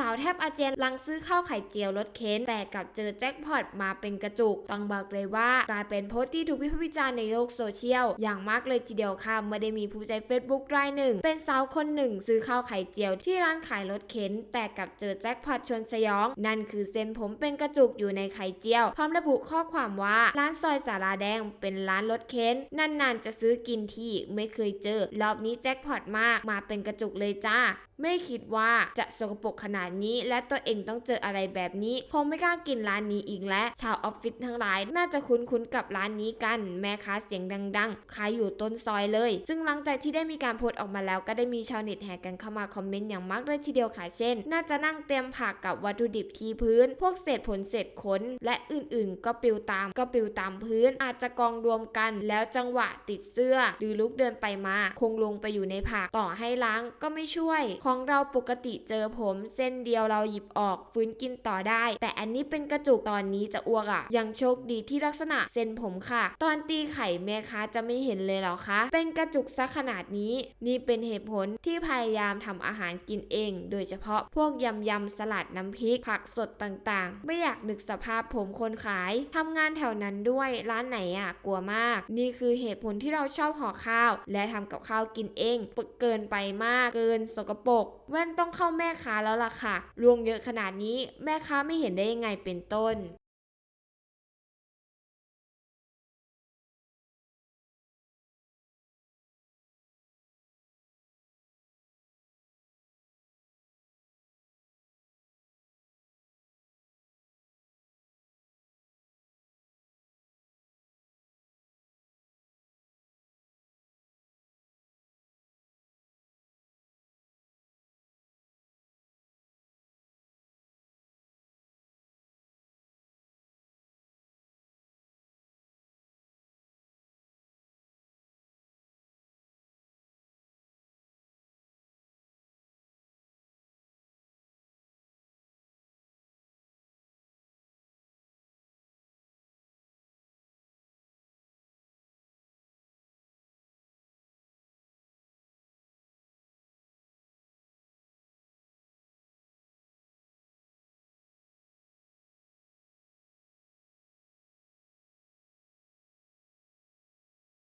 สาวแทบอาเจียนลังซื้อข้าวไข่เจียวรถเข็นแต่กลับเจอแจ็คพอตมาเป็นกระจุก ต้องบอกเลยว่ากลายเป็นโพสต์ที่ถูกวิพากษ์วิจารณ์ในโลกโซเชียล อย่างมากเลยทีเดียวค่ะเมื่อได้มีผู้ใช้ Facebook รายหนึ่ง เป็นสาวคนหนึ่ง ซื้อข้าวไข่เจียวที่ร้านขายรถเข็นแต่กลับเจอแจ็คพอตชวนสยอง นั่นคือเส้นผมเป็นกระจุกอยู่ในไข่เจียว พร้อมระบุข้อความว่าร้านซอยสาราแดง เป็นร้านรถเข็นนานๆจะซื้อกินที่ไม่เคยเจอรอบนี้แจ็คพอตมากมาเป็นกระจุกเลยจ้า ไม่คิดว่าจะสกปรกขนาดนี้ และตัวเองต้องเจออะไรแบบนี้ คงไม่กล้ากินร้านนี้อีกแล้ว ชาวออฟฟิศทั้งหลาย น่าจะคุ้นๆกับร้านนี้กัน แม่ค้าเสียงดังๆ ขายอยู่ต้นซอยเลย ซึ่งหลังจากที่ได้มีการโพสต์ออกมาแล้ว ก็ได้มีชาวเน็ตแห่กันเข้ามาคอมเมนต์อย่างมากเลยทีเดียวค่ะ เช่น น่าจะนั่งเตรียมผักกับวัตถุดิบที่พื้น พวกเศษผลเศษขน และอื่นๆ ก็ปิวตาม ก็ปิวตามพื้น อาจจะกองรวมกัน แล้วจังหวะติดเสื้อ หรือลุกเดินไปมา คงลงไปอยู่ในผัก ต่อให้ล้างก็ไม่ช่วยขของเราปกติเจอผม เส้นเดียวเราหยิบออกฟื้นกินต่อได้ แต่อันนี้เป็นกระจุกตอนนี้จะอ้วกอะ่ะ ยังโชคดีที่ลักษณะเส้นผมค่ะ ตอนตีไข่แม่ค้าจะไม่เห็นเลยเหรอคะ เป็นกระจุกซะขนาดนี้ นี่เป็นเหตุผลที่พยายามทำอาหารกินเอง โดยเฉพาะพวกยำยำสลัดน้ำพริก ผักสดต่างๆ ไม่อยากนึกสภาพผมคนขายทำงานแถวนั้นด้วยร้านไหนอะ กลัวมาก นี่คือเหตุผลที่เราชอบห่อข้าว และทำกับข้าวกินเองเกินไปมากเกินสกปรกก แว่นต้องเข้าแม่ค้าแล้วล่ะค่ะลวงเยอะขนาดนี้แม่ค้าไม่เห็นได้ยังไงเป็นต้น